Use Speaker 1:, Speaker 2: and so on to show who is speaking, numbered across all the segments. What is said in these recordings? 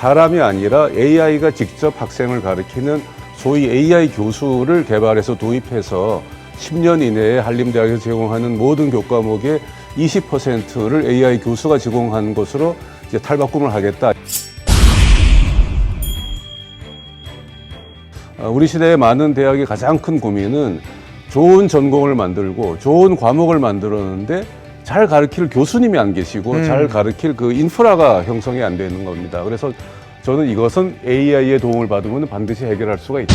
Speaker 1: 사람이 아니라 AI가 직접 학생을 가르치는 소위 AI 교수를 개발해서 도입해서 10년 이내에 한림대학에서 제공하는 모든 교과목의 20%를 AI 교수가 제공하는 것으로 이제 탈바꿈을 하겠다. 어, 우리 시대의 많은 대학의 가장 큰 고민은 좋은 전공을 만들고 좋은 과목을 만들었는데 잘 가르칠 교수님이 안 계시고 잘 가르칠 그 인프라가 형성이 안 되는 겁니다. 그래서 저는 이것은 AI의 도움을 받으면 반드시 해결할 수가 있다.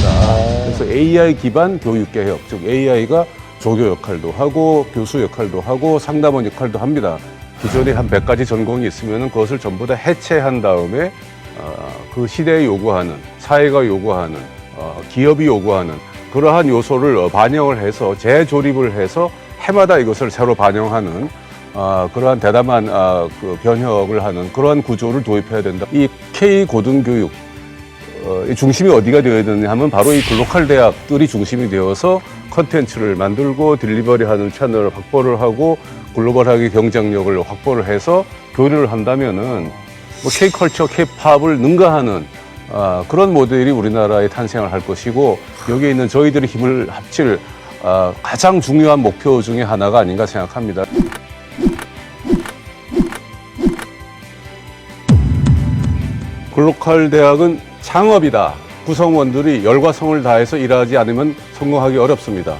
Speaker 1: 그래서 AI 기반 교육 개혁, 즉 AI가 조교 역할도 하고 교수 역할도 하고 상담원 역할도 합니다. 기존에 한 100가지 전공이 있으면 그것을 전부 다 해체한 다음에 어, 그 시대에 요구하는 사회가 요구하는 어, 기업이 요구하는 그러한 요소를 어, 반영을 해서 재조립을 해서 해마다 이것을 새로 반영하는 아, 그러한 대담한 아, 그 변혁을 하는 그러한 구조를 도입해야 된다. 이 K 고등교육 어, 이 중심이 어디가 되어야 되느냐 하면 바로 이 글로컬 대학들이 중심이 되어서 컨텐츠를 만들고 딜리버리하는 채널을 확보를 하고 글로벌하게 경쟁력을 확보를 해서 교류를 한다면은 뭐 K컬처, K팝을 능가하는 아, 그런 모델이 우리나라에 탄생을 할 것이고 여기에 있는 저희들의 힘을 합칠 아, 가장 중요한 목표 중에 하나가 아닌가 생각합니다. 글로컬 대학은 창업이다. 구성원들이 열과 성을 다해서 일하지 않으면 성공하기 어렵습니다.